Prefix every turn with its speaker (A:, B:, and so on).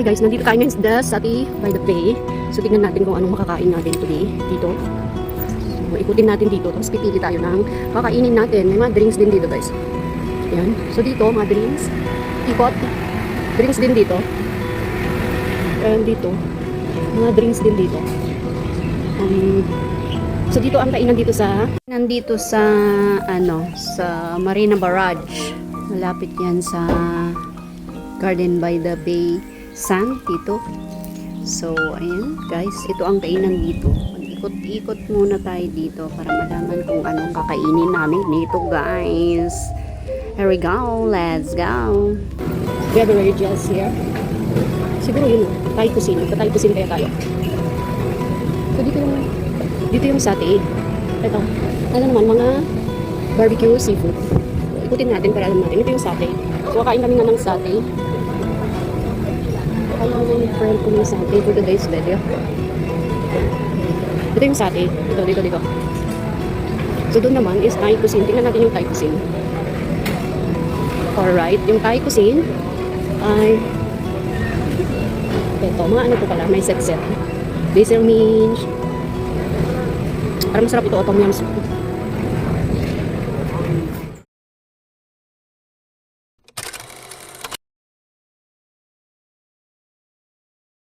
A: Hi guys, nandito tayo ngayon sa Sati by the Bay. So tingnan natin kung anong makakain natin today dito. So, ikutin natin dito, tapos pipili tayo ng kakainin natin. May mga drinks din dito guys. Yan. So dito, mga drinks. Ikot. Drinks din dito. And dito. Mga drinks din dito. Um, so dito ang kainan dito sa nandito sa ano sa Marina Barrage. Malapit yan sa Garden by the Bay Sand dito. So ayan guys, ito ang kainan dito. Ikot-ikot muna tayo dito para malaman kung anong kakainin namin dito guys. Here we go, let's go. Beverages here. Siguro yun, Thai cuisine. Thai cuisine kaya tayo. So dito yung, dito yung satay. Ito, ano naman, mga barbecue seafood. Ikutin natin para alam natin. Ito yung satay. So kakain kami nga ng satay. Kaya ng friend ng satay for today's video. Ito yung satay. Ito, dito, dito. So doon naman is Thai cuisine. Tingnan natin yung Thai cuisine. Alright, yung Thai cuisine ay ito, mga ano po pala, may set-set. Basil mince. Parang masarap ito, tom yum soup.